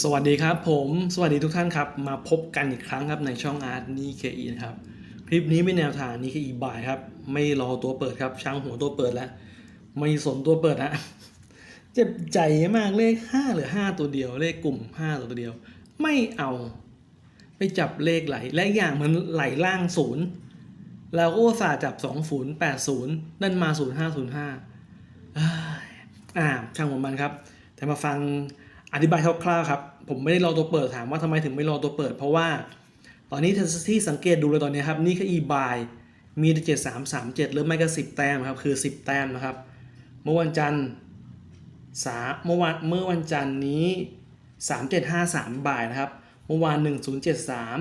สวัสดีครับผมสวัสดีทุกท่านครับ มาพบกันอีกครั้งครับในช่องอาร์ตนีเคอีนะครับ คลิปนี้เป็นแนวทางนีเคอีบ่ายครับ ไม่รอตัวเปิดครับช่างหัวตัวเปิดแล้ว ไม่สนตัวเปิดนะเจ็บใจมากเลขห้าหรือห้าตัวเดียว เลขกลุ่มห้าตัวเดียว ไม่เอา ไปจับเลขไหล และอย่างมันไหลล่างศูนย์เราก็อุตส่าจับสองศูนย์แปดศูนย์นั่นมาศูนย์ห้าศูนย์ห้าอ่าช่างของมันครับ แต่มาฟัง อธิบายคร่าวๆครับ ผมไม่ได้รอตัวเปิดถามว่าทำไมถึงไม่รอตัวเปิด เพราะว่า ตอนนี้ที่สังเกตดูเลยตอนนี้ครับ นี่คือ e-buy มีเจ็ดสามสามเจ็ดหรือไม่ก็สิบแต้มครับ คือสิบแต้มนะครับ เมื่อวันจันทร์สาเมื่อวันเมื่อวันจันทร์นี้สามเจ็ดห้าสามบ่ายนะครับ เมื่อวานหนึ่งศูนย์เจ็ดสาม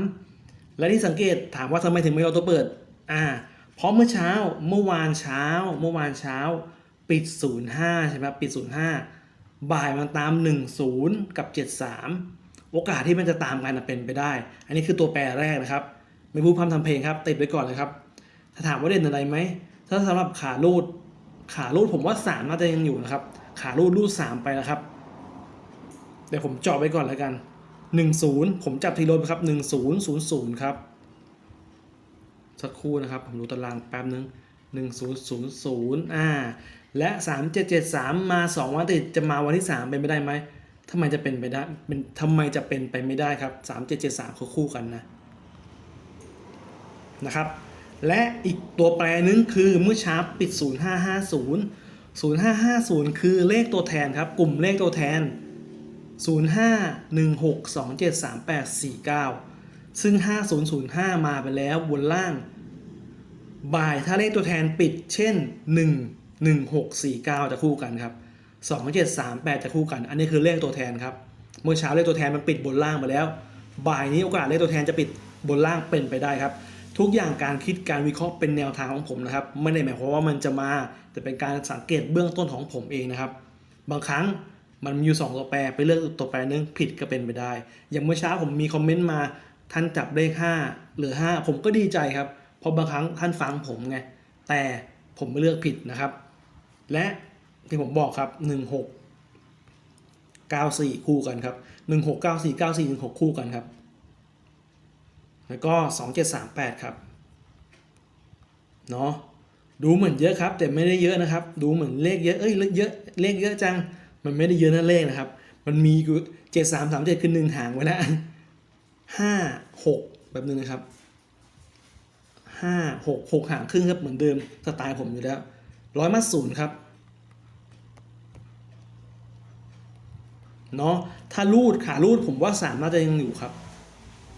และที่สังเกตถามว่าทำไมถึงไม่รอตัวเปิด อ่า เพราะเมื่อเช้า เมื่อวานเช้า เมื่อวานเช้า ปิด 05 ใช่ไหมครับปิด 05 บ่ายมันตาม 10 กับ 73 โอกาสที่มันจะตามกันเป็นไปได้ อันนี้คือตัวแปรแรกนะครับ ไม่พูดพร่ำทำเพลงครับ ติดไว้ก่อนเลยครับ ถ้าถามว่าเด่นอะไรไหม ถ้าสำหรับขาลูด ขาลูดผมว่า 3 น่าจะยังอยู่นะครับ ขาลูดลูด 3 ไปนะครับ เดี๋ยวผมจาะไว้ก่อนแล้วกัน 10 ผมจับทีโรดครับ 1000 ครับ สักครู่นะครับ ผมดูตารางแป๊บนึง 1000อ่าและ 3773 มา 2 วันติดจะมาวันที่ 3 เป็นไปได้ไหมทำไมจะเป็นไปได้เป็นทำไมจะเป็นไปไม่ได้ครับ 3773เขาคู่กันนะนะครับ และอีกตัวแปรนึงคือเมื่อเช้าปิด 0550 0550 คือเลขตัวแทนครับ กลุ่มเลขตัวแทน 0516273849 ซึ่ง 5005 มาไปแล้วบนล่าง บ่ายถ้าเลขตัวแทนปิดเช่น 1 1 6 4 9 จะคู่กันครับ 2 7 3 8 จะคู่กัน อันนี้คือเลขตัวแทนครับ เมื่อเช้าเลขตัวแทนมันปิดบนล่างมาแล้ว บ่ายนี้โอกาสเลขตัวแทนจะปิดบนล่างเป็นไปได้ครับทุกอย่างการคิดการวิเคราะห์เป็นแนวทางของผมนะครับ ไม่ได้หมายความว่ามันจะมา แต่เป็นการสังเกตเบื้องต้นของผมเองนะครับ บางครั้งมันมีอยู่สองตัวแปรไปเลือกตัวแปรนึงผิดก็เป็นไปได้ อย่างเมื่อเช้าผมมีคอมเมนต์มาท่านจับเลขห้าเหลือห้าผมก็ดีใจครับ เพราะบางครั้งท่านฟังผมไง แต่ผมเลือกผิดนะครับ และที่ผมบอกครับ 16 94 คู่กันครับ 16 94 94 16 คู่กันครับ แล้วก็ 2738 ครับ เนาะดูเหมือนเยอะครับ แต่ไม่ได้เยอะนะครับ ดูเหมือนเลขเยอะ เอ้ยเลขเยอะเลขเยอะจัง มันไม่ได้เยอะนั่นเลขนะครับ มันมีอยู่73 37คือหนึ่งหางไว้แล้ว5 6แบบนึงนะครับ ห้าหกหกหางครึ่งครับเหมือนเดิมสไตล์ผมอยู่แล้วร้อยมัดศูนย์ครับเนาะถ้ารูดขารูดผมว่าสามน่าจะยังอยู่ครับ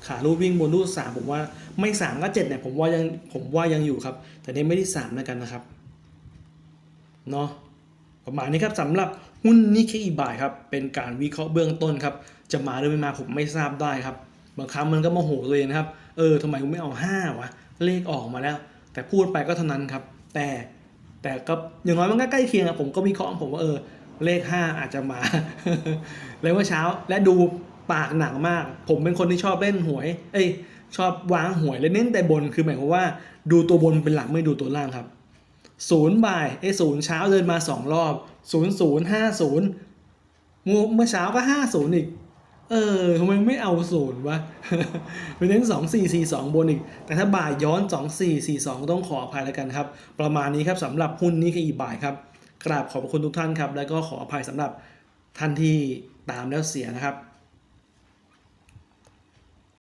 ขารูดวิ่งบนรูดสามผมว่าไม่สามก็เจ็ดเนี่ยผมว่ายังผมว่ายังอยู่ครับ แต่นี่ไม่ได้สามแล้วกันนะครับเนาะประมาณนี้ครับสำหรับหุ้นนิเคอีบายครับเป็นการวิเคราะห์เบื้องต้นครับจะมาหรือไม่มาผมไม่ทราบได้ครับบางครั้งมันก็โมโหตัวเองนะครับ เออทำไมกูไม่เอาห้าวะ เลขออกมาแล้ว แต่พูดไปก็เท่านั้นครับ แต่แต่ก็อย่างน้อยมันก็ใกล้เคียงอะผมก็วิเคราะห์ของผมว่าเออ เลข 5 อาจจะมา แล้วเมื่อเช้าและดูปากหนังมาก ผมเป็นคนที่ชอบเล่นหวย เอ้ยชอบวางหวยและเน้นแต่บนคือหมายความว่าดูตัวบนเป็นหลักไม่ดูตัวล่างครับศูนย์บ่ายเอ้ศูนย์เช้าเดินมาสองรอบศูนย์ศูนย์ห้าศูนย์เมื่อเช้าก็ห้าศูนย์อีก เออทำไมไม่เอาศูนย์วะไปเน้นสองสี่สี่สองบนอีก แต่ถ้าบ่ายย้อนสองสี่สี่สองต้องขออภัยแล้วกันครับ ประมาณนี้ครับสำหรับหุ้นนี้คืออีบ่ายครับ กราบขอบคุณทุกท่านครับ แล้วก็ขออภัยสำหรับท่านที่ตามแล้วเสียนะครับ